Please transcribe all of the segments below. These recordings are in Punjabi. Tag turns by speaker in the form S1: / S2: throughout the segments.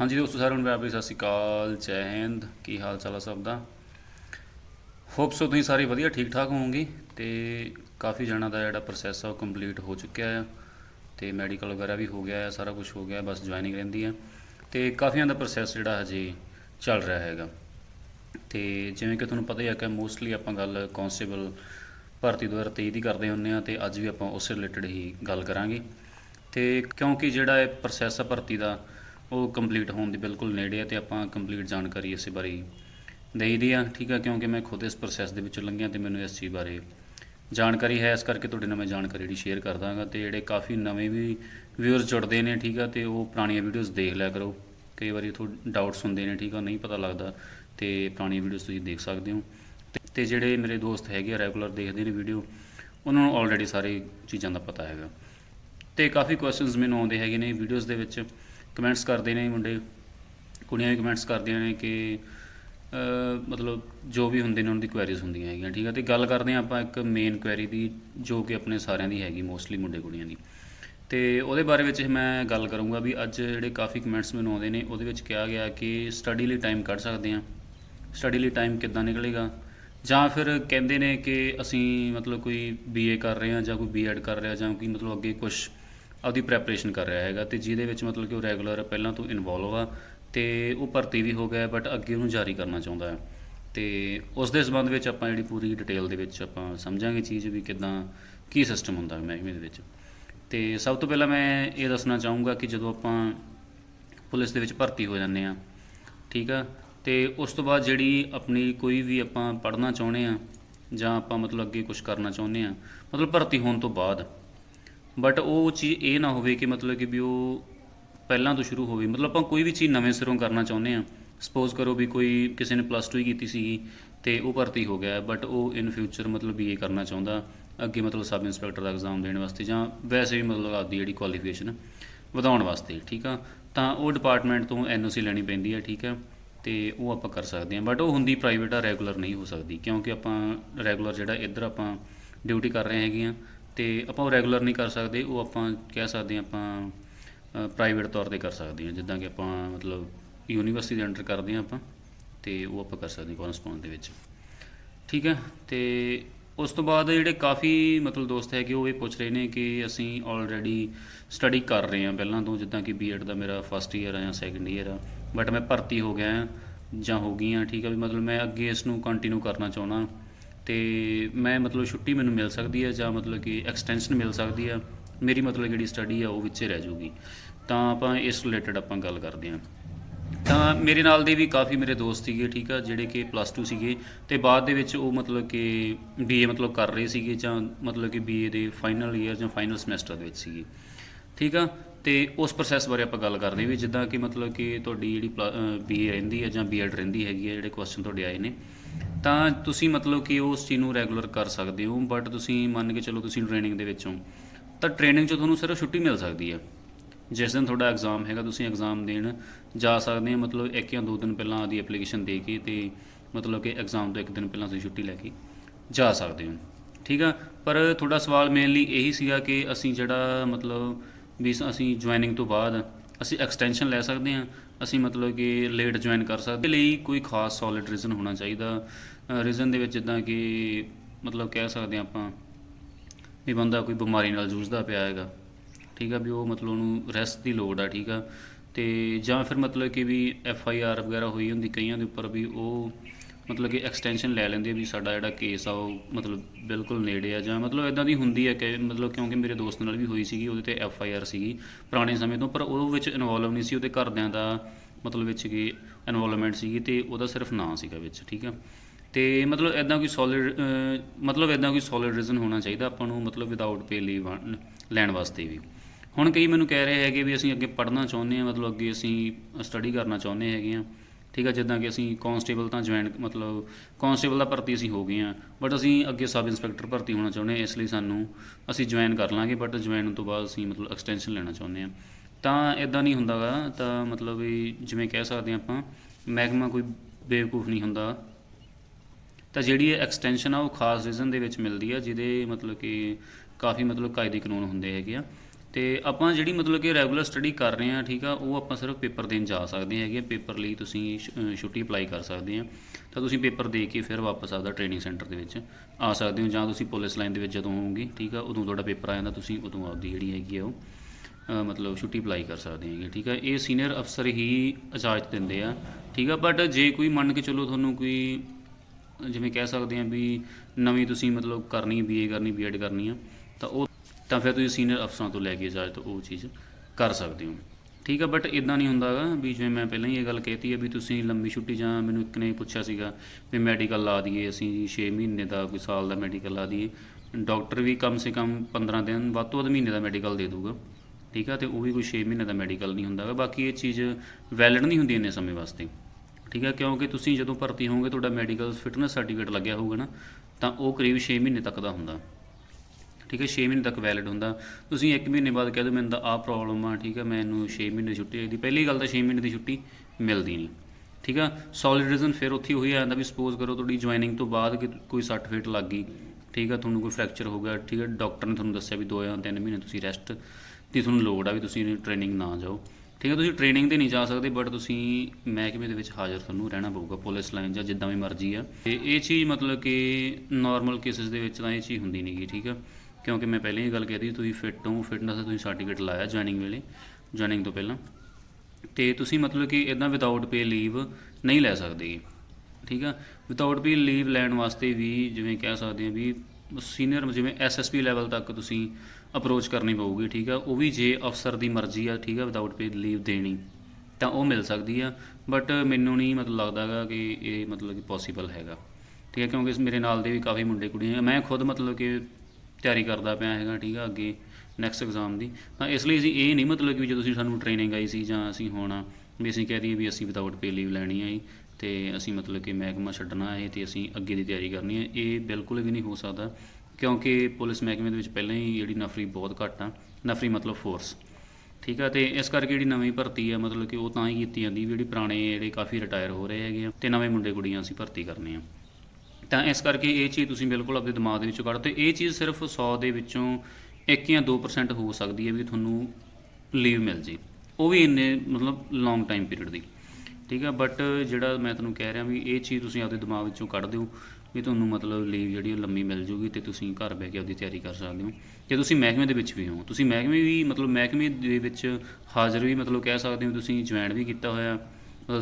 S1: ਹਾਂਜੀ ਦੋਸਤੋ, ਸਾਰਿਆਂ ਨੂੰ ਪਿਆਰ ਭਰੀ ਸਤਿ ਸ਼੍ਰੀ ਅਕਾਲ, ਜੈ ਹਿੰਦ, ਕੀ ਹਾਲ ਚਾਲ ਆ ਸਭ ਦਾ? ਹੋਪ ਸੋ ਤੁਸੀਂ ਸਾਰੇ ਵਧੀਆ, ਠੀਕ ਠਾਕ ਹੋਵੋਗੇ ਤੇ ਕਾਫੀ ਜਣਾ ਦਾ ਜਿਹੜਾ ਪ੍ਰੋਸੈਸ ਆ ਉਹ ਕੰਪਲੀਟ ਹੋ ਚੁੱਕਿਆ ਆ ਤੇ ਮੈਡੀਕਲ ਵਗੈਰਾ ਵੀ ਹੋ ਗਿਆ ਆ, ਸਾਰਾ ਕੁਝ ਹੋ ਗਿਆ, ਬਸ ਜੁਆਇਨਿੰਗ ਰਹਿੰਦੀ ਆ ਤੇ ਕਾਫੀਆਂ ਦਾ ਪ੍ਰੋਸੈਸ ਜਿਹੜਾ ਹਜੇ ਚੱਲ ਰਿਹਾ ਹੈਗਾ। ਤੇ ਜਿਵੇਂ ਕਿ ਤੁਹਾਨੂੰ ਪਤਾ ਹੀ ਆ ਕਿ ਮੋਸਟਲੀ ਆਪਾਂ ਗੱਲ ਕਾਂਸਟੇਬਲ ਭਰਤੀ 2023 ਦੀ ਕਰਦੇ ਹੁੰਨੇ ਆ ਤੇ ਅੱਜ ਵੀ ਆਪਾਂ ਉਸ ਰਿਲੇਟਡ ਹੀ ਗੱਲ ਕਰਾਂਗੇ। ਤੇ ਕਿਉਂਕਿ ਜਿਹੜਾ ਇਹ ਪ੍ਰੋਸੈਸ ਆ ਭਰਤੀ ਦਾ ਉਹ ਕੰਪਲੀਟ ਹੋਣ ਦੇ ਬਿਲਕੁਲ ਨੇੜੇ ਆ ਤੇ ਆਪਾਂ ਕੰਪਲੀਟ ਜਾਣਕਾਰੀ ਇਸੇ ਬਾਰੇ ਦੇਈਦੀ ਆ, ਠੀਕ ਆ? ਕਿਉਂਕਿ ਮੈਂ ਖੁਦ ਇਸ ਪ੍ਰੋਸੈਸ ਦੇ ਵਿੱਚੋਂ ਲੰਘਿਆ ਤੇ ਮੈਨੂੰ ਇਸ ਚੀਜ਼ ਬਾਰੇ ਜਾਣਕਾਰੀ ਹੈ, ਇਸ ਕਰਕੇ ਤੁਹਾਡੇ ਨਾਲ ਮੈਂ ਜਾਣਕਾਰੀ ਜਿਹੜੀ ਸ਼ੇਅਰ ਕਰਦਾਗਾ ਤੇ ਜਿਹੜੇ ਕਾਫੀ ਨਵੇਂ ਵੀ ਵਿਊਅਰਸ ਜੁੜਦੇ ਨੇ, ਠੀਕ ਆ? ਤੇ ਉਹ ਪੁਰਾਣੀਆਂ ਵੀਡੀਓਜ਼ ਦੇਖ ਲਿਆ ਕਰੋ। ਕਈ ਵਾਰੀ ਥੋ ਡਾਊਟਸ ਹੁੰਦੇ ਨੇ, ਠੀਕ ਆ? ਨਹੀਂ ਪਤਾ ਲੱਗਦਾ ਤੇ ਪੁਰਾਣੀਆਂ ਵੀਡੀਓਜ਼ ਤੁਸੀਂ ਦੇਖ ਸਕਦੇ ਹੋ। ਤੇ- ਤੇ ਜਿਹੜੇ ਮੇਰੇ ਦੋਸਤ ਹੈਗੇ ਆ ਰੈਗੂਲਰ ਦੇਖਦੇ ਨੇ ਵੀਡੀਓ ਉਹਨਾਂ ਨੂੰ ਆਲਰੇਡੀ ਸਾਰੀ ਚੀਜ਼ਾਂ ਦਾ ਪਤਾ ਹੈਗਾ। ਤੇ ਕਾਫੀ ਕੁਐਸਚਨਸ ਮੈਨੂੰ ਆਉਂਦੇ ਹੈਗੇ ਨੇ ਵੀਡੀਓਜ਼ ਦੇ ਵਿੱਚ। ਕਮੈਂਟਸ ਕਰਦੇ ਨੇ ਮੁੰਡੇ, ਕੁੜੀਆਂ ਵੀ ਕਮੈਂਟਸ ਕਰਦੀਆਂ ਨੇ ਕਿ ਮਤਲਬ ਜੋ ਵੀ ਹੁੰਦੇ ਨੇ ਉਹਨਾਂ ਦੀ ਕੁਐਰੀਜ਼ ਹੁੰਦੀਆਂ ਹੈਗੀਆਂ, ਠੀਕ ਹੈ ਤੇ ਗੱਲ ਕਰਦੇ ਹਾਂ ਆਪਾਂ ਇੱਕ ਮੇਨ ਕੁਐਰੀ ਦੀ, ਜੋ ਕਿ ਆਪਣੇ ਸਾਰਿਆਂ ਦੀ ਹੈਗੀ ਮੋਸਟਲੀ ਮੁੰਡੇ ਕੁੜੀਆਂ ਦੀ। ਤੇ ਉਹਦੇ ਬਾਰੇ ਵਿੱਚ ਮੈਂ ਗੱਲ ਕਰੂੰਗਾ ਵੀ ਅੱਜ ਜਿਹੜੇ ਕਾਫੀ ਕਮੈਂਟਸ ਮੈਨੂੰ ਆਉਂਦੇ ਨੇ, ਉਹਦੇ ਵਿੱਚ ਕਿਹਾ ਗਿਆ ਕਿ ਸਟੱਡੀ ਲਈ ਟਾਈਮ ਕੱਢ ਸਕਦੇ ਹਾਂ। ਸਟੱਡੀ ਲਈ ਟਾਈਮ ਕਿੱਦਾਂ ਨਿਕਲੇਗਾ? ਜਾਂ ਫਿਰ ਕਹਿੰਦੇ ਨੇ ਕਿ ਅਸੀਂ ਮਤਲਬ ਕੋਈ ਬੀਏ ਕਰ ਰਹੇ ਹਾਂ ਜਾਂ ਕੋਈ ਬੀਐਡ ਕਰ ਰਿਹਾ ਜਾਂ ਕੋਈ ਮਤਲਬ ਅੱਗੇ ਕੁਝ ਆਪਦੀ ਪ੍ਰੈਪਰੇਸ਼ਨ ਕਰ ਰਿਹਾ ਹੈਗਾ ਤੇ ਜਿਹਦੇ ਵਿੱਚ ਮਤਲਬ ਕਿ ਉਹ ਰੈਗੂਲਰ ਪਹਿਲਾਂ ਤੋਂ ਇਨਵੋਲਵ ਆ ਤੇ ਉਹ ਭਰਤੀ ਵੀ ਹੋ ਗਿਆ ਬਟ ਅੱਗੇ ਉਹਨੂੰ ਜਾਰੀ ਕਰਨਾ ਚਾਹੁੰਦਾ ਹੈ। ਤੇ ਉਸ ਦੇ ਸੰਬੰਧ ਵਿੱਚ ਆਪਾਂ ਜਿਹੜੀ ਪੂਰੀ ਡਿਟੇਲ ਦੇ ਵਿੱਚ ਆਪਾਂ ਸਮਝਾਂਗੇ ਚੀਜ਼ ਵੀ ਕਿਦਾਂ, ਕੀ ਸਿਸਟਮ ਹੁੰਦਾ ਹੈ ਮਹਿਕਮੇ ਦੇ ਵਿੱਚ। ਤੇ ਸਭ ਤੋਂ ਪਹਿਲਾਂ ਮੈਂ ਇਹ ਦੱਸਣਾ ਚਾਹੂੰਗਾ ਕਿ ਜਦੋਂ ਆਪਾਂ ਪੁਲਿਸ ਦੇ ਵਿੱਚ ਭਰਤੀ ਹੋ ਜਾਂਦੇ ਆ ਠੀਕ ਆ, ਤੇ ਉਸ ਤੋਂ ਬਾਅਦ ਜਿਹੜੀ ਆਪਣੀ ਕੋਈ ਵੀ ਆਪਾਂ ਪੜ੍ਹਨਾ ਚਾਹੁੰਦੇ ਆ ਜਾਂ ਆਪਾਂ ਮਤਲਬ ਅੱਗੇ ਕੁਝ ਕਰਨਾ ਚਾਹੁੰਦੇ ਆ ਮਤਲਬ ਭਰਤੀ ਹੋਣ ਤੋਂ ਬਾਅਦ ਬਟ ਉਹ ਚੀਜ਼ ਇਹ ਨਾ ਹੋਵੇ ਕਿ ਮਤਲਬ ਕਿ ਵੀ ਉਹ ਪਹਿਲਾਂ ਤੋਂ ਸ਼ੁਰੂ ਹੋਵੇ। ਮਤਲਬ ਆਪਾਂ ਕੋਈ ਵੀ ਚੀਜ਼ ਨਵੇਂ ਸਿਰੋਂ ਕਰਨਾ ਚਾਹੁੰਦੇ ਆ ਸਪੋਜ਼ ਕਰੋ ਵੀ ਕੋਈ ਕਿਸੇ ਨੇ ਪਲੱਸ 2 ਹੀ ਕੀਤੀ ਸੀਗੀ ਤੇ ਉਹ ਭਰਤੀ ਹੋ ਗਿਆ। ਬਟ ਉਹ ਇਨ ਫਿਊਚਰ ਮਤਲਬ ਬੀਏ ਕਰਨਾ ਚਾਹੁੰਦਾ। ਅੱਗੇ ਮਤਲਬ ਸਬ ਇੰਸਪੈਕਟਰ ਦਾ ਐਗਜ਼ਾਮ ਦੇਣ ਵਾਸਤੇ ਜਾਂ ਵੈਸੇ ਵੀ ਮਤਲਬ ਆਪਦੀ ਜਿਹੜੀ ਕੁਆਲੀਫਿਕੇਸ਼ਨ ਵਧਾਉਣ ਵਾਸਤੇ, ਠੀਕ ਆ? ਤਾਂ ਉਹ ਡਿਪਾਰਟਮੈਂਟ ਤੋਂ ਐਨਓਸੀ ਲੈਣੀ ਪੈਂਦੀ ਹੈ ਠੀਕ ਆ? ਤੇ ਉਹ ਆਪਾਂ ਕਰ ਸਕਦੇ ਹਾਂ। ਬਟ ਉਹ ਹੁੰਦੀ ਪ੍ਰਾਈਵੇਟ ਆ ਰੈਗੂਲਰ ਨਹੀਂ ਹੋ ਸਕਦੀ। ਕਿਉਂਕਿ ਆਪਾਂ ਰੈਗੂਲਰ ਜਿਹੜਾ ਇੱਧਰ ਆਪਾਂ ਡਿਊਟੀ ਕਰ ਰਹੇ ਹੈਗੇ ਆ ਅਤੇ ਆਪਾਂ ਉਹ ਰੈਗੂਲਰ ਨਹੀਂ ਕਰ ਸਕਦੇ, ਉਹ ਆਪਾਂ ਕਹਿ ਸਕਦੇ ਹਾਂ ਆਪਾਂ ਪ੍ਰਾਈਵੇਟ ਤੌਰ ਤੇ ਕਰ ਸਕਦੇ ਹਾਂ, ਜਿੱਦਾਂ ਕਿ ਆਪਾਂ ਮਤਲਬ ਯੂਨੀਵਰਸਿਟੀ ਦੇ ਅੰਡਰ ਕਰਦੇ ਹਾਂ ਆਪਾਂ, ਤੇ ਉਹ ਆਪਾਂ ਕਰ ਸਕਦੇ ਹਾਂ ਕੋਰਸਪੌਂਡ ਦੇ ਵਿੱਚ। ਠੀਕ ਹੈ, ਤੇ ਉਸ ਤੋਂ ਬਾਅਦ ਜਿਹੜੇ ਕਾਫੀ ਮਤਲਬ ਦੋਸਤ ਹੈਗੇ, ਉਹ ਇਹ ਪੁੱਛ ਰਹੇ ਨੇ ਕਿ ਅਸੀਂ ਆਲਰੇਡੀ ਸਟੱਡੀ ਕਰ ਰਹੇ ਹਾਂ ਪਹਿਲਾਂ ਤੋਂ, ਜਿੱਦਾਂ ਕਿ ਬੀਐਡ ਦਾ ਮੇਰਾ ਫਸਟ ਈਅਰ ਆ ਜਾਂ ਸੈਕੰਡ ਈਅਰ ਆ ਬਟ ਮੈਂ ਭਰਤੀ ਹੋ ਗਿਆ ਹਾਂ ਜਾਂ ਹੋ ਗਈ ਹਾਂ ਠੀਕ ਆ ਵੀ ਮਤਲਬ ਮੈਂ ਅੱਗੇ ਇਸ ਨੂੰ ਕੰਟੀਨਿਊ ਕਰਨਾ ਚਾਹੁੰਦਾ। ਤੇ ਮੈਂ ਮਤਲਬ ਛੁੱਟੀ ਮੈਨੂੰ ਮਿਲ ਸਕਦੀ ਹੈ ਜਾਂ ਮਤਲਬ ਕਿ ਐਕਸਟੈਂਸ਼ਨ ਮਿਲ ਸਕਦੀ ਆ ਮੇਰੀ ਮਤਲਬ ਜਿਹੜੀ ਸਟੱਡੀ ਆ ਉਹ ਵਿੱਚੇ ਰਹਿ ਜੂਗੀ ਤਾਂ ਆਪਾਂ ਇਸ ਰਿਲੇਟਡ ਆਪਾਂ ਗੱਲ ਕਰਦੇ ਹਾਂ। ਤਾਂ ਮੇਰੇ ਨਾਲ ਦੇ ਵੀ ਕਾਫੀ ਮੇਰੇ ਦੋਸਤ ਸੀਗੇ, ਠੀਕ ਆ, ਜਿਹੜੇ ਕਿ ਪਲੱਸ 2 ਸੀਗੇ ਤੇ ਬਾਅਦ ਦੇ ਵਿੱਚ ਉਹ ਮਤਲਬ ਕਿ ਬੀਏ ਮਤਲਬ ਕਰ ਰਹੇ ਸੀਗੇ ਜਾਂ ਮਤਲਬ ਕਿ ਬੀਏ ਦੇ ਫਾਈਨਲ ਈਅਰ ਜਾਂ ਫਾਈਨਲ ਸਮੈਸਟਰ ਦੇ ਵਿੱਚ ਸੀਗੇ। ਠੀਕ ਆ? ਤੇ ਉਸ ਪ੍ਰੋਸੈਸ ਬਾਰੇ ਆਪਾਂ ਗੱਲ ਕਰਦੇ ਵੀ ਜਿੱਦਾਂ ਕਿ ਮਤਲਬ ਕਿ ਤੁਹਾਡੀ ਜਿਹੜੀ ਬੀਏ ਰਹਿੰਦੀ ਹੈ ਜਾਂ ਬੀਐਡ ਰਹਿੰਦੀ ਹੈਗੀ ਹੈ, ਜਿਹੜੇ ਕੁਐਸਚਨ ਤੁਹਾਡੇ ਆਏ ਨੇ। ਤਾਂ ਤੁਸੀਂ ਮਤਲਬ ਕਿ ਉਸ ਚੀਜ਼ ਨੂੰ ਰੈਗੂਲਰ ਕਰ ਸਕਦੇ ਹੋ ਬਟ ਤੁਸੀਂ ਮੰਨ ਕੇ ਚੱਲੋ ਤੁਸੀਂ ਟ੍ਰੇਨਿੰਗ ਦੇ ਵਿੱਚ ਹੋ, ਤਾਂ ਟ੍ਰੇਨਿੰਗ 'ਚ ਤੁਹਾਨੂੰ ਸਿਰਫ ਛੁੱਟੀ ਮਿਲ ਸਕਦੀ ਹੈ। ਜਿਸ ਦਿਨ ਤੁਹਾਡਾ ਐਗਜ਼ਾਮ ਹੈਗਾ, ਤੁਸੀਂ ਐਗਜ਼ਾਮ ਦੇਣ ਜਾ ਸਕਦੇ ਹੋ, ਮਤਲਬ ਇੱਕ ਜਾਂ ਦੋ ਦਿਨ ਪਹਿਲਾਂ ਆਦੀ ਐਪਲੀਕੇਸ਼ਨ ਦੇ ਕੇ ਤੇ ਮਤਲਬ ਕਿ ਐਗਜ਼ਾਮ ਤੋਂ ਇੱਕ ਦਿਨ ਪਹਿਲਾਂ ਤੁਸੀਂ ਛੁੱਟੀ ਲੈ ਕੇ ਜਾ ਸਕਦੇ ਹੋ। ਠੀਕ ਆ? ਪਰ ਤੁਹਾਡਾ ਸਵਾਲ ਮੇਨਲੀ ਇਹੀ ਸੀਗਾ ਕਿ ਅਸੀਂ ਜਿਹੜਾ ਮਤਲਬ ਵੀ ਸ- ਅਸੀਂ ਜੁਆਇਨਿੰਗ ਤੋਂ ਬਾਅਦ ਅਸੀਂ ਐਕਸਟੈਂਸ਼ਨ ਲੈ ਸਕਦੇ ਹਾਂ। ਅਸੀਂ ਮਤਲਬ ਕਿ ਲੇਟ ਜੁਆਇਨ ਕਰ ਸਕਦੇ ਲਈ ਕੋਈ ਖਾਸ ਸੋਲਿਡ ਰੀਜ਼ਨ ਹੋਣਾ ਚਾਹੀਦਾ। ਰੀਜ਼ਨ ਦੇ ਵਿੱਚ ਜਿੱਦਾਂ ਕਿ ਮਤਲਬ ਕਹਿ ਸਕਦੇ ਹਾਂ ਆਪਾਂ ਵੀ ਬੰਦਾ ਕੋਈ ਬਿਮਾਰੀ ਨਾਲ ਜੂਝਦਾ ਪਿਆ ਹੈਗਾ। ਠੀਕ ਆ, ਵੀ ਉਹ ਮਤਲਬ ਉਹਨੂੰ ਰੈਸਟ ਦੀ ਲੋੜ ਆ, ਠੀਕ ਆ। ਤੇ ਜਾਂ ਫਿਰ ਮਤਲਬ ਕਿ ਵੀ ਐਫ ਆਈ ਆਰ ਵਗੈਰਾ ਹੋਈ ਹੁੰਦੀ ਕਈਆਂ ਦੇ ਉੱਪਰ ਵੀ ਉਹ ਮਤਲਬ ਕਿ ਐਕਸਟੈਂਸ਼ਨ ਲੈ ਲੈਂਦੇ ਵੀ ਸਾਡਾ ਜਿਹੜਾ ਕੇਸ ਆ ਉਹ ਮਤਲਬ ਬਿਲਕੁਲ ਨੇੜੇ ਆ ਜਾਂ ਮਤਲਬ ਇਦਾਂ ਦੀ ਹੁੰਦੀ ਹੈ ਕਿ ਮਤਲਬ ਕਿਉਂਕਿ ਮੇਰੇ ਦੋਸਤ ਨਾਲ ਵੀ ਹੋਈ ਸੀਗੀ, ਉਹਦੇ ਤੇ ਐਫ ਆਈ ਆਰ ਸੀਗੀ ਪੁਰਾਣੇ ਸਮੇਂ ਤੋਂ, ਪਰ ਉਹ ਵਿੱਚ ਇਨਵੋਲਵ ਨਹੀਂ ਸੀ, ਉਹਦੇ ਘਰਦਿਆਂ ਦਾ ਮਤਲਬ ਵਿੱਚ ਕਿ ਇਨਵੋਲਵਮੈਂਟ ਸੀਗੀ ਤੇ ਉਹਦਾ ਸਿਰਫ ਨਾਂ ਸੀਗਾ ਵਿੱਚ, ਠੀਕ ਆ? ਤੇ ਮਤਲਬ ਇਦਾਂ ਕੋਈ ਸੋਲਿਡ ਮਤਲਬ ਇਦਾਂ ਕੋਈ ਸੋਲਿਡ ਰੀਜ਼ਨ ਹੋਣਾ ਚਾਹੀਦਾ ਆਪਾਂ ਨੂੰ ਮਤਲਬ ਵਿਦਆਊਟ ਪੇ ਲੀਵ ਲੈਣ ਵਾਸਤੇ ਵੀ। ਹੁਣ ਕਈ ਮੈਨੂੰ ਕਹਿ ਰਹੇ ਹੈਗੇ ਵੀ ਅਸੀਂ ਅੱਗੇ ਪੜ੍ਹਨਾ ਚਾਹੁੰਦੇ ਹਾਂ ਮਤਲਬ ਅੱਗੇ ਅਸੀਂ ਸਟੱਡੀ ਕਰਨਾ ਚਾਹੁੰਦੇ ਹੈਗੇ ਆ। ਠੀਕ ਆ, ਜਿੱਦਾਂ ਕਿ ਅਸੀਂ ਕਾਂਸਟੇਬਲ ਤਾਂ ਜੁਆਇਨ ਮਤਲਬ ਕਾਂਸਟੇਬਲ ਦਾ ਭਰਤੀ ਅਸੀਂ ਹੋ ਗਏ ਆ ਬਟ ਅਸੀਂ ਅੱਗੇ ਸਬ ਇੰਸਪੈਕਟਰ ਭਰਤੀ ਹੋਣਾ ਚਾਹੁੰਦੇ ਹਾਂ, ਇਸ ਲਈ ਸਾਨੂੰ ਅਸੀਂ ਜੁਆਇਨ ਕਰ ਲਾਂਗੇ ਬਟ ਜੁਆਇਨ ਤੋਂ ਬਾਅਦ ਅਸੀਂ ਮਤਲਬ ਐਕਸਟੈਂਸ਼ਨ ਲੈਣਾ ਚਾਹੁੰਦੇ ਆ ਤਾਂ ਇਦਾਂ ਨਹੀਂ ਹੁੰਦਾਗਾ ਤਾਂ ਮਤਲਬ ਵੀ ਜਿਵੇਂ ਕਹਿ ਸਕਦੇ ਹਾਂ ਆਪਾਂ, ਮਹਿਕਮਾ ਕੋਈ ਬੇਵਕੂਫ ਨਹੀਂ ਹੁੰਦਾ। ਤਾਂ ਜਿਹੜੀ ਇਹ ਐਕਸਟੈਂਸ਼ਨ ਆ, ਉਹ ਖਾਸ ਰੀਜ਼ਨ ਦੇ ਵਿੱਚ ਮਿਲਦੀ ਆ, ਜਿਹਦੇ ਮਤਲਬ ਕਿ ਕਾਫੀ ਮਤਲਬ ਕਾਇਦੇ ਕਾਨੂੰਨ ਹੁੰਦੇ ਹੈਗੇ ਆ। ਅਤੇ ਆਪਾਂ ਜਿਹੜੀ ਮਤਲਬ ਕਿ ਰੈਗੂਲਰ ਸਟੱਡੀ ਕਰ ਰਹੇ ਹਾਂ, ਠੀਕ ਆ, ਉਹ ਆਪਾਂ ਸਿਰਫ ਪੇਪਰ ਦੇਣ ਜਾ ਸਕਦੇ ਹੈਗੇ ਪੇਪਰ ਲਈ ਤੁਸੀਂ ਛੁੱਟੀ ਅਪਲਾਈ ਕਰ ਸਕਦੇ ਆ ਤਾਂ ਤੁਸੀਂ ਪੇਪਰ ਦੇ ਕੇ ਫਿਰ ਵਾਪਸ ਆਪਦਾ ਟ੍ਰੇਨਿੰਗ ਸੈਂਟਰ ਦੇ ਵਿੱਚ ਆ ਸਕਦੇ ਹੋ ਜਾਂ ਤੁਸੀਂ ਪੁਲਿਸ ਲਾਈਨ ਦੇ ਵਿੱਚ ਜਦੋਂ ਹੋਵੋਗੇ, ਠੀਕ ਆ, ਉਦੋਂ ਤੁਹਾਡਾ ਪੇਪਰ ਆ ਜਾਂਦਾ, ਤੁਸੀਂ ਉਦੋਂ ਆਪਦੀ ਜਿਹੜੀ ਹੈਗੀ ਆ ਉਹ ਮਤਲਬ ਛੁੱਟੀ ਅਪਲਾਈ ਕਰ ਸਕਦੇ ਹੈਗੇ, ਠੀਕ ਆ। ਇਹ ਸੀਨੀਅਰ ਅਫਸਰ ਹੀ ਇਜਾਜ਼ਤ ਦਿੰਦੇ ਆ, ਠੀਕ ਆ ਬਟ ਜੇ ਕੋਈ ਮੰਨ ਕੇ ਚੱਲੋ ਤੁਹਾਨੂੰ ਕੋਈ ਜਿਵੇਂ ਕਹਿ ਸਕਦੇ ਆ ਵੀ ਨਵੀਂ ਤੁਸੀਂ ਮਤਲਬ ਕਰਨੀ ਬੀਏ ਕਰਨੀ ਬੀਐਡ ਕਰਨੀ ਆ, ਤਾਂ ਉਹ ਤਾਂ ਫਿਰ ਤੁਸੀਂ ਸੀਨੀਅਰ ਅਫਸਰਾਂ ਤੋਂ ਲੈ ਕੇ ਇਜਾਜ਼ਤ ਉਹ ਚੀਜ਼ ਕਰ ਸਕਦੇ ਹੋ। ਠੀਕ ਆ ਬਟ ਇਦਾਂ ਨਹੀਂ ਹੁੰਦਾਗਾ ਵੀ ਜਿਵੇਂ ਮੈਂ ਪਹਿਲਾਂ ਹੀ ਇਹ ਗੱਲ ਕਹਿਤੀ ਹੈ ਵੀ ਤੁਸੀਂ ਲੰਮੀ ਛੁੱਟੀ ਜਾਂ ਮੈਨੂੰ ਇੱਕ ਨੇ ਪੁੱਛਿਆ ਸੀਗਾ ਵੀ ਮੈਡੀਕਲ ਲਾ ਦਈਏ ਅਸੀਂ ਜੀ 6 ਮਹੀਨੇ ਦਾ ਕੋਈ ਸਾਲ ਦਾ ਮੈਡੀਕਲ ਲਾ ਦਈਏ। ਡਾਕਟਰ ਵੀ ਕਮ ਸੇ ਕਮ 15 ਦਿਨ ਵੱਧ ਤੋਂ ਵੱਧ ਮਹੀਨੇ ਦਾ ਮੈਡੀਕਲ ਦੇ ਦੂਗਾ ਠੀਕ ਆ, ਤੇ ਉਹ ਵੀ ਕੋਈ 6 ਮਹੀਨੇ ਦਾ ਮੈਡੀਕਲ ਨਹੀਂ ਹੁੰਦਾਗਾ ਬਾਕੀ ਇਹ ਚੀਜ਼ ਵੈਲਿਡ ਨਹੀਂ ਹੁੰਦੀ ਇੰਨੇ ਸਮੇਂ ਵਾਸਤੇ। ਠੀਕ ਹੈ ਕਿਉਂਕਿ ਤੁਸੀਂ ਜਦੋਂ ਭਰਤੀ ਹੋਵੋਗੇ ਤੁਹਾਡਾ ਮੈਡੀਕਲ ਫਿਟਨੈਸ ਸਰਟੀਫਿਕੇਟ ਲੱਗਿਆ ਹੋਊਗਾ ਨਾ, ਤਾਂ ਉਹ ਕਰੀਬ 6 ਮਹੀਨੇ ਤੱਕ ਦਾ ਹੁੰਦਾ। ਠੀਕ ਹੈ 6 ਮਹੀਨੇ ਤੱਕ ਵੈਲਿਡ ਹੁੰਦਾ। ਤੁਸੀਂ 1 ਮਹੀਨੇ ਬਾਅਦ ਕਹਿ ਦਿਓ, ਮੈਨੂੰ ਤਾਂ ਆਹ ਪ੍ਰੋਬਲਮ ਆ, ਠੀਕ ਹੈ, ਮੈਨੂੰ 6 ਮਹੀਨੇ ਦੀ ਛੁੱਟੀ ਚਾਹੀਦੀ। ਪਹਿਲੀ ਗੱਲ ਤਾਂ 6 ਮਹੀਨੇ ਦੀ ਛੁੱਟੀ ਮਿਲਦੀ ਨਹੀਂ, ਠੀਕ ਆ ਸੋਲਿਡ ਰੀਜ਼ਨ ਫਿਰ ਉੱਥੇ ਉਹੀ ਆ ਜਾਂਦਾ ਵੀ ਸਪੋਜ਼ ਕਰੋ ਤੁਹਾਡੀ ਜੁਆਇਨਿੰਗ ਤੋਂ ਬਾਅਦ ਕਿ ਕੋਈ ਸਰਟੀਫਿਕੇਟ ਲੱਗ ਗਈ, ਠੀਕ ਆ ਤੁਹਾਨੂੰ ਕੋਈ ਫ੍ਰੈਕਚਰ ਹੋ ਗਿਆ, ਠੀਕ ਹੈ ਡਾਕਟਰ ਨੇ ਤੁਹਾਨੂੰ ਦੱਸਿਆ ਵੀ 2 ਜਾਂ 3 ਮਹੀਨੇ ਤੁਸੀਂ ਰੈਸਟ ਦੀ ਤੁਹਾਨੂੰ ਲੋੜ ਆ ਵੀ ਤੁਸੀਂ ਟ੍ਰੇਨਿੰਗ ਨਾ ਜਾਓ। ਠੀਕ ਆ ਤੁਸੀਂ ਟ੍ਰੇਨਿੰਗ ਤੇ ਨਹੀਂ ਜਾ ਸਕਦੇ ਬਟ ਤੁਸੀਂ ਮਹਿਕਮੇ ਦੇ ਵਿੱਚ ਹਾਜ਼ਰ ਤੁਹਾਨੂੰ ਰਹਿਣਾ ਪਊਗਾ ਪੁਲਿਸ ਲਾਈਨ ਜਾਂ ਜਿੱਦਾਂ ਵੀ ਮਰਜ਼ੀ ਆ। ਤੇ ਇਹ ਚੀਜ਼ ਮਤਲਬ ਕਿ ਨਾਰਮਲ ਕੇਸਿਸ ਦੇ ਵਿੱਚ ਤਾਂ ਇਹ ਚੀਜ਼ ਹੁੰਦੀ ਨਹੀਂਗੀ ਠੀਕ ਆ ਕਿਉਂਕਿ ਮੈਂ ਪਹਿਲਾਂ ਹੀ ਗੱਲ ਕਹਿਤੀ ਤੁਸੀਂ ਫਿੱਟ ਹੋ ਫਿਟਨੈਸ ਦਾ ਤੁਸੀਂ ਸਰਟੀਫਿਕੇਟ ਲਾਇਆ ਜੁਆਇਨਿੰਗ ਵੇਲੇ ਜੁਆਇਨਿੰਗ ਤੋਂ ਪਹਿਲਾਂ। ਤੇ ਤੁਸੀਂ ਮਤਲਬ ਕਿ ਇਦਾਂ ਵਿਦਆਊਟ ਪੇ ਲੀਵ ਨਹੀਂ ਲੈ ਸਕਦੇ। ਠੀਕ ਆ? ਵਿਦਆਊਟ ਪੇ ਲੀਵ ਲੈਣ ਵਾਸਤੇ ਵੀ ਜਿਵੇਂ ਕਹਿ ਸਕਦੇ ਆ ਵੀ ਸੀਨੀਅਰ ਜਿਵੇਂ ਐਸਐਸਪੀ ਲੈਵਲ ਤੱਕ ਤੁਸੀਂ ਅਪਰੋਚ ਕਰਨੀ ਪਊਗੀ, ਠੀਕ ਆ? ਉਹ ਵੀ ਜੇ ਅਫਸਰ ਦੀ ਮਰਜ਼ੀ ਆ, ਠੀਕ ਆ ਵਿਦਆਊਟ ਪੇ ਲੀਵ ਦੇਣੀ, ਤਾਂ ਉਹ ਮਿਲ ਸਕਦੀ ਆ। ਬਟ ਮੈਨੂੰ ਨਹੀਂ ਮਤਲਬ ਲੱਗਦਾਗਾ ਕਿ ਇਹ ਮਤਲਬ ਕਿ ਪੋਸੀਬਲ ਹੈਗਾ। ਠੀਕ ਹੈ ਕਿਉਂਕਿ ਮੇਰੇ ਨਾਲ ਦੇ ਵੀ ਕਾਫੀ ਮੁੰਡੇ ਕੁੜੀਆਂ ਮੈਂ ਖੁਦ ਮਤਲਬ ਕਿ ਤਿਆਰੀ ਕਰਦਾ ਪਿਆ ਹੈਗਾ, ਠੀਕ ਆ, ਅੱਗੇ ਨੈਕਸਟ ਐਗਜ਼ਾਮ ਦੀ। ਤਾਂ ਇਸ ਲਈ ਅਸੀਂ ਇਹ ਨਹੀਂ ਮਤਲਬ ਕਿ ਜਦੋਂ ਅਸੀਂ ਸਾਨੂੰ ਟ੍ਰੇਨਿੰਗ ਆਈ ਸੀ ਜਾਂ ਅਸੀਂ ਹੋਣਾ ਵੀ ਅਸੀਂ ਕਹਿ ਦਈਏ ਵੀ ਅਸੀਂ ਵਿਦਆਊਟ ਪੇ ਲੀਵ ਲੈਣੀ ਹੈ ਜੀ ਤੇ ਅਸੀਂ ਮਤਲਬ ਕਿ ਮਹਿਕਮਾ ਛੱਡਣਾ ਹੈ ਤੇ ਅਸੀਂ ਅੱਗੇ ਦੀ ਤਿਆਰੀ ਕਰਨੀ ਹੈ, ਇਹ ਬਿਲਕੁਲ ਵੀ ਨਹੀਂ ਹੋ ਸਕਦਾ। ਕਿਉਂਕਿ ਪੁਲਿਸ ਮਹਿਕਮੇ ਦੇ ਵਿੱਚ ਪਹਿਲਾਂ ਹੀ ਜਿਹੜੀ ਨਫਰੀ ਬਹੁਤ ਘੱਟ ਆ, ਨਫਰੀ ਮਤਲਬ ਫੋਰਸ ਠੀਕ ਆ, ਤੇ ਇਸ ਕਰਕੇ ਜਿਹੜੀ ਨਵੀਂ ਭਰਤੀ ਆ, ਮਤਲਬ ਕਿ ਉਹ ਤਾਂ ਹੀ ਕੀਤੀ ਜਾਂਦੀ ਵੀ ਜਿਹੜੀ ਪੁਰਾਣੇ ਜਿਹੜੇ ਕਾਫੀ ਰਿਟਾਇਰ ਹੋ ਰਹੇ ਹੈਗੇ ਆ ਤੇ ਨਵੇਂ ਮੁੰਡੇ ਕੁੜੀਆਂ ਅਸੀਂ ਭਰਤੀ ਕਰਨੇ ਆ ਤਾਂ ਇਸ ਕਰਕੇ ਇਹ ਚੀਜ਼ ਤੁਸੀਂ ਬਿਲਕੁਲ ਆਪਣੇ ਦਿਮਾਗ ਦੇ ਵਿੱਚੋਂ ਕੱਢ ਤੇ ਇਹ ਚੀਜ਼ ਸਿਰਫ 100 ਦੇ ਵਿੱਚੋਂ 1 ਜਾਂ 2% ਹੋ ਸਕਦੀ ਹੈ ਵੀ ਤੁਹਾਨੂੰ ਲੀਵ ਮਿਲ ਜੇ। ਉਹ ਵੀ ਇੰਨੇ ਮਤਲਬ ਲੌਂਗ ਟਾਈਮ ਪੀਰੀਅਡ ਦੀ। ਠੀਕ ਹੈ ਬਟ ਜਿਹੜਾ ਮੈਂ ਤੁਹਾਨੂੰ ਕਹਿ ਰਿਹਾ ਵੀ ਇਹ ਚੀਜ਼ ਤੁਸੀਂ ਆਪਣੇ ਦਿਮਾਗ ਵਿੱਚੋਂ ਕੱਢ ਦਿਓ ਵੀ ਤੁਹਾਨੂੰ ਮਤਲਬ ਲੀਵ ਜਿਹੜੀ ਉਹ ਲੰਮੀ ਮਿਲ ਜੂਗੀ ਤੇ ਤੁਸੀਂ ਘਰ ਬਹਿ ਕੇ ਆਪਦੀ ਤਿਆਰੀ ਕਰ ਸਕਦੇ ਹੋ। ਜੇ ਤੁਸੀਂ ਮਹਿਕਮੇ ਦੇ ਵਿੱਚ ਵੀ ਹੋ। ਤੁਸੀਂ ਮਹਿਕਮੇ ਵੀ ਮਤਲਬ ਮਹਿਕਮੇ ਦੇ ਵਿੱਚ ਹਾਜ਼ਰ ਵੀ ਮਤਲਬ ਕਹਿ ਸਕਦੇ ਹੋ ਤੁਸੀਂ, ਜੁਆਇਨ ਵੀ ਕੀਤਾ ਹੋਇਆ।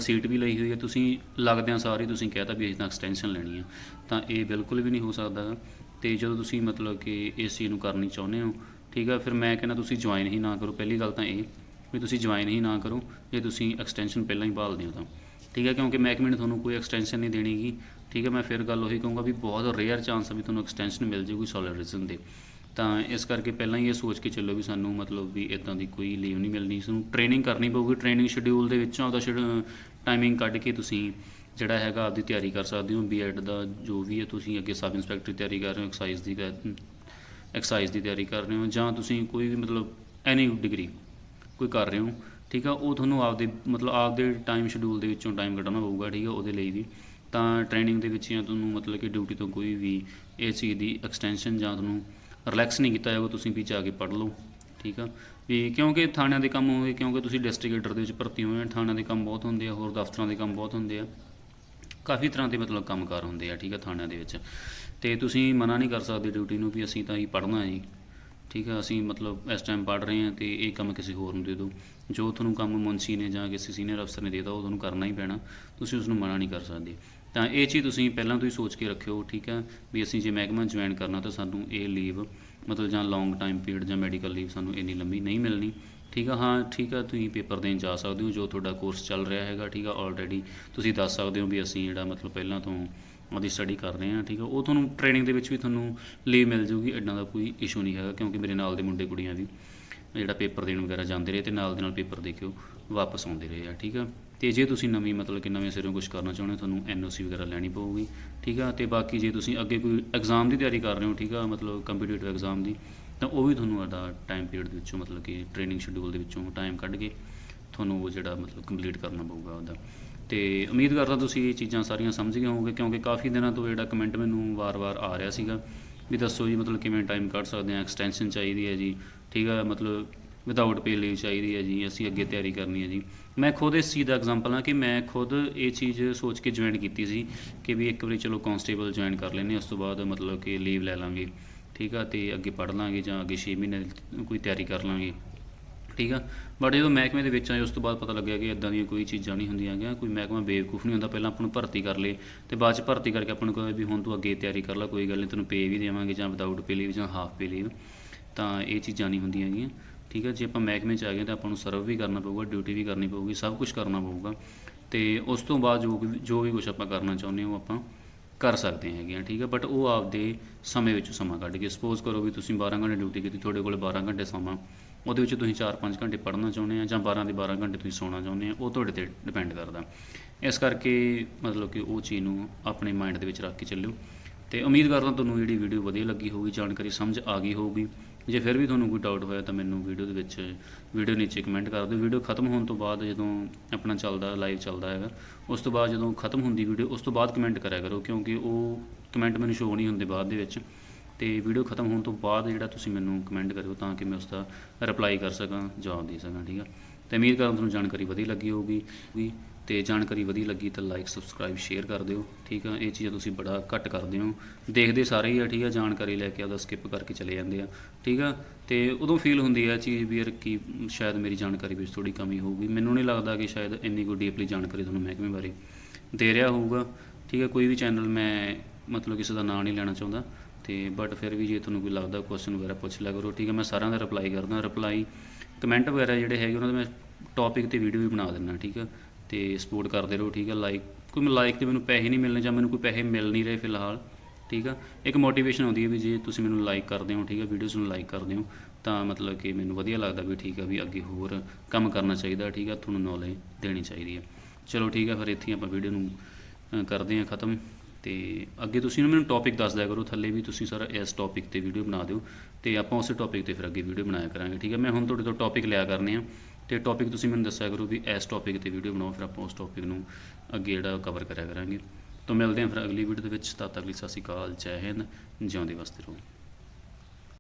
S1: ਸੀਟ ਵੀ ਲਈ ਹੋਈ ਹੈ, ਤੁਸੀਂ ਲੱਗਦਿਆਂ ਸਾਰ ਹੀ ਤੁਸੀਂ ਕਹਿਤਾ ਵੀ ਅਸੀਂ ਤਾਂ ਐਕਸਟੈਂਸ਼ਨ ਲੈਣੀ ਆ, ਤਾਂ ਇਹ ਬਿਲਕੁਲ ਵੀ ਨਹੀਂ ਹੋ ਸਕਦਾ। ਗਾ। ਤੇ ਜਦੋਂ ਤੁਸੀਂ ਮਤਲਬ ਕਿ ਇਸ ਚੀਜ਼ ਨੂੰ ਕਰਨੀ ਚਾਹੁੰਦੇ ਹੋ, ਠੀਕ ਆ, ਫਿਰ ਮੈਂ ਕਹਿੰਦਾ ਤੁਸੀਂ ਜੁਆਇਨ ਹੀ ਨਾ ਕਰੋ। ਪਹਿਲੀ ਗੱਲ ਤਾਂ ਇਹ ਵੀ ਤੁਸੀਂ ਜੁਆਇਨ ਹੀ ਨਾ ਕਰੋ, ਜੇ ਤੁਸੀਂ ਐਕਸਟੈਂਸ਼ਨ ਪਹਿਲਾਂ ਹੀ ਭਾਲਦੇ ਹੋ ਤਾਂ। ਠੀਕ ਹੈ ਕਿਉਂਕਿ ਮਹਿਕਮੇ ਨੇ ਤੁਹਾਨੂੰ ਕੋਈ ਐਕਸਟੈਂਸ਼ਨ ਨਹੀਂ ਦੇਣੀਗੀ ਠੀਕ ਹੈ ਮੈਂ ਫਿਰ ਗੱਲ ਉਹੀ ਕਹੂੰਗਾ ਵੀ ਬਹੁਤ ਰੇਅਰ ਚਾਂਸ ਆ ਵੀ ਤੁਹਾਨੂੰ ਐਕਸਟੈਂਸ਼ਨ ਮਿਲ ਜੇਗੀ ਸੋਲਿਡ ਰੀਜ਼ਨ ਦੇ। ਤਾਂ ਇਸ ਕਰਕੇ ਪਹਿਲਾਂ ਹੀ ਇਹ ਸੋਚ ਕੇ ਚੱਲੋ ਵੀ ਸਾਨੂੰ ਮਤਲਬ ਵੀ ਇਦਾਂ ਦੀ ਕੋਈ ਲੀਵ ਨਹੀਂ ਮਿਲਣੀ, ਸਾਨੂੰ ਟ੍ਰੇਨਿੰਗ ਕਰਨੀ ਪਊਗੀ ਟ੍ਰੇਨਿੰਗ ਸ਼ਡਿਊਲ ਦੇ ਵਿੱਚੋਂ ਆਪਦਾ ਟਾਈਮਿੰਗ ਕੱਢ ਕੇ ਤੁਸੀਂ ਜਿਹੜਾ ਹੈਗਾ ਆਪਦੀ ਤਿਆਰੀ ਕਰ ਸਕਦੇ ਹੋ ਬੀਐਡ ਦਾ ਜੋ ਵੀ ਹੈ ਤੁਸੀਂ ਅੱਗੇ ਸਬ ਇੰਸਪੈਕਟਰ ਦੀ ਤਿਆਰੀ ਕਰ ਰਹੇ ਹੋ ਐਕਸਾਈਜ਼ ਦੀ ਐਕਸਾਈਜ਼ ਦੀ ਤਿਆਰੀ ਕਰ ਰਹੇ ਹੋ ਜਾਂ ਤੁਸੀਂ ਕੋਈ ਵੀ ਮਤਲਬ ਐਨੀ ਡਿਗਰੀ ਕੋਈ ਕਰ ਰਹੇ ਹੋ, ਠੀਕ ਆ, ਉਹ ਤੁਹਾਨੂੰ ਆਪਦੇ ਮਤਲਬ ਆਪਦੇ ਟਾਈਮ ਸ਼ਡਿਊਲ ਦੇ ਵਿੱਚੋਂ ਟਾਈਮ ਕੱਢਣਾ ਪਊਗਾ, ਠੀਕ ਆ, ਉਹਦੇ ਲਈ ਵੀ। ਤਾਂ ਟ੍ਰੇਨਿੰਗ ਦੇ ਵਿੱਚ ਜਾਂ ਤੁਹਾਨੂੰ ਮਤਲਬ ਕਿ ਡਿਊਟੀ ਤੋਂ ਕੋਈ ਵੀ ਇਹ ਚੀਜ਼ ਦੀ ਐਕਸਟੈਂਸ਼ਨ ਜਾਂ ਤੁਹਾਨੂੰ ਰਿਲੈਕਸ ਨਹੀਂ ਕੀਤਾ ਜਾਊਗਾ ਤੁਸੀਂ ਵੀ ਜਾ ਕੇ ਪੜ੍ਹ ਲਓ, ਠੀਕ ਆ? ਵੀ ਕਿਉਂਕਿ ਥਾਣਿਆਂ ਦੇ ਕੰਮ ਹੋਵੇ ਕਿਉਂਕਿ ਤੁਸੀਂ ਡਿਸਟ੍ਰਿਕਟਰ ਦੇ ਵਿੱਚ ਭਰਤੀ ਹੋਏ ਹੋ, ਥਾਣਿਆਂ ਦੇ ਕੰਮ ਬਹੁਤ ਹੁੰਦੇ ਆ, ਹੋਰ ਦਫ਼ਤਰਾਂ ਦੇ ਕੰਮ ਬਹੁਤ ਹੁੰਦੇ ਆ। ਕਾਫੀ ਤਰ੍ਹਾਂ ਦੇ ਮਤਲਬ ਕੰਮਕਾਰ ਹੁੰਦੇ ਆ, ਠੀਕ ਆ, ਥਾਣਿਆਂ ਦੇ ਵਿੱਚ। ਤੇ ਤੁਸੀਂ ਮਨਾ ਨਹੀਂ ਕਰ ਸਕਦੇ ਡਿਊਟੀ ਨੂੰ ਵੀ ਅਸੀਂ ਤਾਂ ਹੀ ਪੜ੍ਹਨਾ ਹੈ ਜੀ, ਠੀਕ ਆ? ਅਸੀਂ ਮਤਲਬ ਇਸ ਟਾਈਮ ਪੜ੍ਹ ਰਹੇ ਹਾਂ ਤੇ ਇਹ ਕੰਮ ਕਿਸੇ ਹੋਰ ਨੂੰ ਦੇ ਦਿਓ। ਜੋ ਤੁਹਾਨੂੰ ਕੰਮ ਮੁਨਸੀ ਨੇ ਜਾਂ ਕਿਸੇ ਸੀਨੀਅਰ ਅਫਸਰ ਨੇ ਦੇ ਦਿੱਤਾ, ਉਹ ਤੁਹਾਨੂੰ ਕਰਨਾ ਹੀ ਪੈਣਾ। ਤੁਸੀਂ ਉਸ ਨੂੰ ਮਨਾ ਨਹੀਂ ਕਰ ਸਕਦੇ। ਤਾਂ ਇਹ ਚੀਜ਼ ਤੁਸੀਂ ਪਹਿਲਾਂ ਤੋਂ ਹੀ ਸੋਚ ਕੇ ਰੱਖਿਓ, ਠੀਕ ਆ ਵੀ ਅਸੀਂ ਜੇ ਮਹਿਕਮਾ ਜੁਆਇਨ ਕਰਨਾ ਤਾਂ ਸਾਨੂੰ ਇਹ ਲੀਵ ਮਤਲਬ ਜਾਂ ਲੌਂਗ ਟਾਈਮ ਪੀਰੀਅਡ ਜਾਂ ਮੈਡੀਕਲ ਲੀਵ ਸਾਨੂੰ ਇੰਨੀ ਲੰਬੀ ਨਹੀਂ ਮਿਲਣੀ, ਠੀਕ ਆ ਹਾਂ, ਠੀਕ ਆ ਤੁਸੀਂ ਪੇਪਰ ਦੇਣ ਜਾ ਸਕਦੇ ਹੋ ਜੋ ਤੁਹਾਡਾ ਕੋਰਸ ਚੱਲ ਰਿਹਾ ਹੈਗਾ, ਠੀਕ ਆ ਆਲਰੇਡੀ ਤੁਸੀਂ ਦੱਸ ਸਕਦੇ ਹੋ ਵੀ ਅਸੀਂ ਜਿਹੜਾ ਮਤਲਬ ਪਹਿਲਾਂ ਤੋਂ ਉਹਦੀ ਸਟੱਡੀ ਕਰ ਰਹੇ ਹਾਂ, ਠੀਕ ਆ ਉਹ ਤੁਹਾਨੂੰ ਟ੍ਰੇਨਿੰਗ ਦੇ ਵਿੱਚ ਵੀ ਤੁਹਾਨੂੰ ਲੀਵ ਮਿਲ ਜੂਗੀ ਐਡਾਂ ਦਾ ਕੋਈ ਇਸ਼ੂ ਨਹੀਂ ਹੈਗਾ, ਕਿਉਂਕਿ ਮੇਰੇ ਨਾਲ ਦੇ ਮੁੰਡੇ ਕੁੜੀਆਂ ਵੀ ਜਿਹੜਾ ਪੇਪਰ ਦੇਣ ਵਗੈਰਾ ਜਾਂਦੇ ਰਹੇ ਤੇ ਨਾਲ ਦੇ ਨਾਲ ਪੇਪਰ ਦੇ ਕੇ ਉਹ ਵਾਪਸ ਆਉਂਦੇ ਰਹੇ ਆ, ਠੀਕ ਆ ਤੇ ਜੇ ਤੁਸੀਂ ਨਵੀਂ, ਮਤਲਬ ਕਿ ਨਵੇਂ ਸਿਰੋਂ ਕੁਝ ਕਰਨਾ ਚਾਹੁੰਦੇ ਹੋ, ਤੁਹਾਨੂੰ ਐਨਓਸੀ ਵਗੈਰਾ ਲੈਣੀ ਪਊਗੀ, ਠੀਕ ਆ? ਤੇ ਬਾਕੀ ਜੇ ਤੁਸੀਂ ਅੱਗੇ ਕੋਈ ਐਗਜ਼ਾਮ ਦੀ ਤਿਆਰੀ ਕਰ ਰਹੇ ਹੋ, ਠੀਕ ਆ? ਮਤਲਬ ਕੰਪੀਟੀਟਿਵ ਐਗਜ਼ਾਮ ਦੀ, ਤਾਂ ਉਹ ਵੀ ਤੁਹਾਨੂੰ ਆਦਾ ਟਾਈਮ ਪੀਰੀਅਡ ਦੇ ਵਿੱਚੋਂ, ਮਤਲਬ ਕਿ ਟ੍ਰੇਨਿੰਗ ਸ਼ਡਿਊਲ ਦੇ ਵਿੱਚੋਂ ਟਾਈਮ ਕੱਢ ਕੇ ਤੁਹਾਨੂੰ ਉਹ ਜਿਹੜਾ, ਮਤਲਬ ਕੰਪਲੀਟ ਕਰਨਾ ਪਊਗਾ ਉਹਦਾ। ਤੇ ਉਮੀਦ ਕਰਦਾ ਤੁਸੀਂ ਇਹ ਚੀਜ਼ਾਂ ਸਾਰੀਆਂ ਸਮਝ ਗਏ ਹੋਵੋਗੇ, ਕਿਉਂਕਿ ਕਾਫੀ ਦਿਨਾਂ ਤੋਂ ਜਿਹੜਾ ਕਮੈਂਟ ਮੈਨੂੰ ਵਾਰ-ਵਾਰ ਆ ਰਿਹਾ ਸੀਗਾ ਵੀ ਦੱਸੋ ਜੀ, ਮਤਲਬ ਕਿਵੇਂ ਟਾਈਮ ਕੱਢ ਸਕਦੇ ਆ ਐਕਸਟੈਂਸ਼ਨ ਚਾਹੀਦੀ ਹੈ ਜੀ, ਠੀਕ ਆ? ਮਤਲਬ ਵਿਦਆਊਟ ਪੇ ਲੀਵ ਚਾਹੀਦੀ ਹੈ ਜੀ ਅਸੀਂ ਅੱਗੇ ਤਿਆਰੀ ਕਰਨੀ ਹੈ ਜੀ। ਮੈਂ ਖੁਦ ਇਸ ਚੀਜ਼ ਦਾ ਐਗਜ਼ਾਮਪਲ ਹਾਂ ਕਿ ਮੈਂ ਖੁਦ ਇਹ ਚੀਜ਼ ਸੋਚ ਕੇ ਜੁਆਇਨ ਕੀਤੀ ਸੀ ਕਿ ਵੀ ਇੱਕ ਵਾਰੀ ਚਲੋ ਕਾਂਸਟੇਬਲ ਜੁਆਇਨ ਕਰ ਲੈਂਦੇ ਹਾਂ, ਉਸ ਤੋਂ ਬਾਅਦ ਮਤਲਬ ਕਿ ਲੀਵ ਲੈ ਲਾਂਗੇ ਠੀਕ ਆ ਤੇ ਅੱਗੇ ਪੜ੍ਹ ਲਾਂਗੇ ਜਾਂ ਅੱਗੇ 6 ਮਹੀਨੇ ਦੀ ਕੋਈ ਤਿਆਰੀ ਕਰ ਲਾਂਗੇ ਠੀਕ ਆ। ਬਟ ਜਦੋਂ ਮਹਿਕਮੇ ਦੇ ਵਿੱਚ ਆਏ ਉਸ ਤੋਂ ਬਾਅਦ ਪਤਾ ਲੱਗਿਆ ਕਿ ਇਦਾਂ ਦੀਆਂ ਕੋਈ ਚੀਜ਼ਾਂ ਨਹੀਂ ਹੁੰਦੀਆਂ ਹੈਗੀਆਂ ਕੋਈ ਮਹਿਕਮਾ ਬੇਵਕੂਫ ਨਹੀਂ ਹੁੰਦਾ ਪਹਿਲਾਂ ਆਪਾਂ ਨੂੰ ਭਰਤੀ ਕਰ ਲੇ ਤੇ ਬਾਅਦ ਚ ਭਰਤੀ ਕਰਕੇ ਆਪਾਂ ਨੂੰ ਕਹੇ ਵੀ ਹੁਣ ਤੂੰ ਅੱਗੇ ਤਿਆਰੀ ਕਰ ਲੈ ਕੋਈ ਗੱਲ ਨਹੀਂ ਤੈਨੂੰ ਪੇ ਵੀ ਦੇਵਾਂਗੇ ਜਾਂ ਵਿਦਆਊਟ ਪੇ ਲੀਵ ਜਾਂ ਹਾਫ ਪੇ ਲੀਵ ਤਾਂ ਇਹ ਚੀਜ਼ਾਂ ਨਹੀਂ ਹੁੰਦੀਆਂ ਹੈਗੀਆਂ। ਠੀਕ ਹੈ, ਜੇ ਆਪਾਂ ਮਹਿਕਮੇ ਚ ਆ ਗਏ ਤਾਂ ਆਪਾਂ ਨੂੰ ਸਰਵ ਵੀ ਕਰਨਾ ਪਊਗਾ ਡਿਊਟੀ ਵੀ ਕਰਨੀ ਪਊਗੀ, ਸਭ ਕੁਝ ਕਰਨਾ ਪਊਗਾ। ਤੇ ਉਸ ਤੋਂ ਬਾਅਦ ਜੋ ਵੀ ਜੋ ਵੀ ਕੁਝ ਆਪਾਂ ਕਰਨਾ ਚਾਹੁੰਦੇ ਹਾਂ, ਉਹ ਆਪਾਂ ਕਰ ਸਕਦੇ ਹੈਗੇ ਆ ਠੀਕ ਹੈ। ਬਟ ਉਹ ਆਪਦੇ ਸਮੇਂ ਵਿੱਚ ਸਮਾਂ ਕੱਢ ਕੇ ਸਪੋਜ਼ ਕਰੋ ਵੀ ਤੁਸੀਂ 12 ਘੰਟੇ ਡਿਊਟੀ ਕੀਤੀ, ਤੁਹਾਡੇ ਕੋਲ 12 ਘੰਟੇ ਸਮਾਂ, ਉਹਦੇ ਵਿੱਚ ਤੁਸੀਂ 4-5 ਘੰਟੇ ਪੜ੍ਹਨਾ ਚਾਹੁੰਦੇ ਆ ਜਾਂ 12 ਦੇ 12 ਘੰਟੇ ਤੁਸੀਂ ਸੌਣਾ ਚਾਹੁੰਦੇ ਆ ਉਹ ਤੁਹਾਡੇ ਤੇ ਡਿਪੈਂਡ ਕਰਦਾ। ਇਸ ਕਰਕੇ ਮਤਲਬ ਕਿ ਉਹ ਚੀਜ਼ ਨੂੰ ਆਪਣੇ ਮਾਈਂਡ ਦੇ ਵਿੱਚ ਰੱਖ ਕੇ ਚੱਲਿਓ। ਤੇ ਉਮੀਦ ਕਰਦਾ ਤੁਹਾਨੂੰ ਜਿਹੜੀ ਵੀਡੀਓ ਵਧੀਆ ਲੱਗੀ ਹੋਊਗੀ, ਜਾਣਕਾਰੀ ਸਮਝ ਆ ਗਈ ਹੋਊਗੀ। ਜੇ ਫਿਰ ਵੀ ਤੁਹਾਨੂੰ ਕੋਈ ਡਾਊਟ ਹੋਇਆ ਤਾਂ ਮੈਨੂੰ ਵੀਡੀਓ ਦੇ ਵਿੱਚ ਵੀਡੀਓ ਨੀਚੇ ਕਮੈਂਟ ਕਰ ਦਿਓ। ਵੀਡੀਓ ਖਤਮ ਹੋਣ ਤੋਂ ਬਾਅਦ ਜਦੋਂ ਆਪਣਾ ਚੱਲਦਾ ਲਾਈਵ ਚੱਲਦਾ ਹੈਗਾ, ਉਸ ਤੋਂ ਬਾਅਦ ਜਦੋਂ ਖਤਮ ਹੁੰਦੀ ਵੀਡੀਓ ਉਸ ਤੋਂ ਬਾਅਦ ਕਮੈਂਟ ਕਰਿਆ ਕਰੋ, ਕਿਉਂਕਿ ਉਹ ਕਮੈਂਟ ਮੈਨੂੰ ਸ਼ੋ ਨਹੀਂ ਹੁੰਦੇ ਬਾਅਦ ਦੇ ਵਿੱਚ। ਤੇ ਵੀਡੀਓ ਖਤਮ ਹੋਣ ਤੋਂ ਬਾਅਦ ਜਿਹੜਾ ਤੁਸੀਂ ਮੈਨੂੰ ਕਮੈਂਟ ਕਰਿਓ ਤਾਂ ਕਿ ਮੈਂ ਉਸ ਦਾ ਰਿਪਲਾਈ ਕਰ ਸਕਾਂ, ਜਵਾਬ ਦੇ ਸਕਾਂ, ਠੀਕ ਆ? ਤੇ ਉਮੀਦ ਕਰਦਾ ਤੁਹਾਨੂੰ ਜਾਣਕਾਰੀ ਵਧੀਆ ਲੱਗੀ ਹੋਊਗੀ। ਵੀ ਤੇ ਜਾਣਕਾਰੀ ਵਧੀਆ ਲੱਗੀ ਤਾਂ ਲਾਈਕ ਸਬਸਕ੍ਰਾਈਬ ਸ਼ੇਅਰ ਕਰ ਦਿਓ। ਠੀਕ ਆ, ਇਹ ਚੀਜ਼ਾਂ ਤੁਸੀਂ ਬੜਾ ਘੱਟ ਕਰਦੇ ਹੋ। ਦੇਖਦੇ ਸਾਰੇ ਹੀ ਆ, ਠੀਕ ਆ, ਜਾਣਕਾਰੀ ਲੈ ਕੇ ਆਪਦਾ ਸਕਿਪ ਕਰਕੇ ਚਲੇ ਜਾਂਦੇ ਆ। ਠੀਕ ਆ, ਤੇ ਉਦੋਂ ਫੀਲ ਹੁੰਦੀ ਆ ਚੀਜ਼ ਵੀ ਯਾਰ ਕੀ ਸ਼ਾਇਦ ਮੇਰੀ ਜਾਣਕਾਰੀ ਵਿੱਚ ਥੋੜੀ ਕਮੀ ਹੋਊਗੀ। ਮੈਨੂੰ ਨਹੀਂ ਲੱਗਦਾ ਕਿ ਸ਼ਾਇਦ ਇੰਨੀ ਕੋਈ ਡੀਪਲੀ ਜਾਣਕਾਰੀ ਤੁਹਾਨੂੰ ਮਹਿਕਮੇ ਬਾਰੇ ਦੇ ਰਿਹਾ ਹੋਊਗਾ। ਠੀਕ ਆ, ਕੋਈ ਵੀ ਚੈਨਲ ਮੈਂ ਮਤਲਬ ਕਿਸੇ ਦਾ ਨਾਂ ਨਹੀਂ ਲੈਣਾ ਚਾਹੁੰਦਾ। ਤੇ ਬਟ ਫਿਰ ਵੀ ਜੇ ਤੁਹਾਨੂੰ ਕੋਈ ਲੱਗਦਾ ਕੁਐਸਚਨ ਵਗੈਰਾ ਪੁੱਛ ਲਿਆ ਕਰੋ, ਠੀਕ ਹੈ ਮੈਂ ਸਾਰਿਆਂ ਦਾ ਰਿਪਲਾਈ ਕਰਦਾ। ਰਿਪਲਾਈ ਕਮੈਂਟ ਵਗੈਰਾ ਜਿਹੜੇ ਹੈਗੇ ਉਹਨਾਂ ਦੇ ਮੈਂ ਟੌਪਿਕ ਤੇ ਵੀਡੀਓ ਵੀ ਬਣਾ ਦਿੰਦਾ, ਠੀਕ ਆ? ਤੇ ਸਪੋਰਟ ਕਰਦੇ ਰਹੋ, ਠੀਕ ਆ? ਲਾਈਕ ਕੋਈ ਮੈਂ ਲਾਈਕ ਤੇ ਮੈਨੂੰ ਪੈਸੇ ਨਹੀਂ ਮਿਲਣੇ ਜਾਂ ਮੈਨੂੰ ਕੋਈ ਪੈਸੇ ਮਿਲ ਨਹੀਂ ਰਹੇ ਫਿਲਹਾਲ, ਠੀਕ ਆ? ਇੱਕ ਮੋਟੀਵੇਸ਼ਨ ਆਉਂਦੀ ਹੈ ਵੀ ਜੇ ਤੁਸੀਂ ਮੈਨੂੰ ਲਾਈਕ ਕਰਦੇ ਹੋ, ਠੀਕ ਹੈ ਵੀਡੀਓਜ਼ ਨੂੰ ਲਾਈਕ ਕਰਦੇ ਹੋ, ਤਾਂ ਮਤਲਬ ਕਿ ਮੈਨੂੰ ਵਧੀਆ ਲੱਗਦਾ ਵੀ ਠੀਕ ਆ, ਵੀ ਅੱਗੇ ਹੋਰ ਕੰਮ ਕਰਨਾ ਚਾਹੀਦਾ, ਠੀਕ ਆ? ਤੁਹਾਨੂੰ ਨੌਲੇਜ ਦੇਣੀ ਚਾਹੀਦੀ ਹੈ ਚਲੋ, ਠੀਕ ਆ, ਫਿਰ ਇੱਥੇ ਆਪਾਂ ਵੀਡੀਓ ਨੂੰ ਕਰਦੇ ਹਾਂ ਖਤਮ। ਤੇ ਅੱਗੇ ਤੁਸੀਂ ਨਾ ਮੈਨੂੰ ਟੌਪਿਕ ਦੱਸ ਦਿਆ ਕਰੋ, ਥੱਲੇ ਵੀ ਤੁਸੀਂ ਸਰ ਇਸ ਟੌਪਿਕ ਤੇ ਵੀਡੀਓ ਬਣਾ ਦਿਓ ਤੇ ਆਪਾਂ ਉਸੇ ਟੌਪਿਕ ਤੇ ਫਿਰ ਅੱਗੇ ਵੀਡੀਓ ਬਣਾਇਆ ਕਰਾਂਗੇ, ਠੀਕ ਹੈ? ਮੈਂ ਹੁਣ ਤੁਹਾਡੇ ਤੋਂ ਟੌਪਿਕ ਲਿਆ ਕਰਨੇ ਆ ਤੇ ਟੌਪਿਕ ਤੁਸੀਂ ਮੈਨੂੰ ਦੱਸਿਆ ਕਰੋ ਵੀ ਇਸ ਟੌਪਿਕ ਤੇ ਵੀਡੀਓ ਬਣਾਓ, ਫਿਰ ਆਪਾਂ ਉਸ ਟੌਪਿਕ ਨੂੰ ਅੱਗੇ ਜਿਹੜਾ ਕਵਰ ਕਰਿਆ ਕਰਾਂਗੇ। ਤਾਂ ਮਿਲਦੇ ਹਾਂ ਫਿਰ ਅਗਲੀ ਵੀਡੀਓ ਦੇ ਵਿੱਚ, ਤਦ ਤੱਕ ਲਈ ਸਤਿ ਸ਼੍ਰੀ ਅਕਾਲ, ਜੈ ਹਿੰਦ, ਜਿਉਂਦੇ ਵਸਦੇ ਰਹੋ।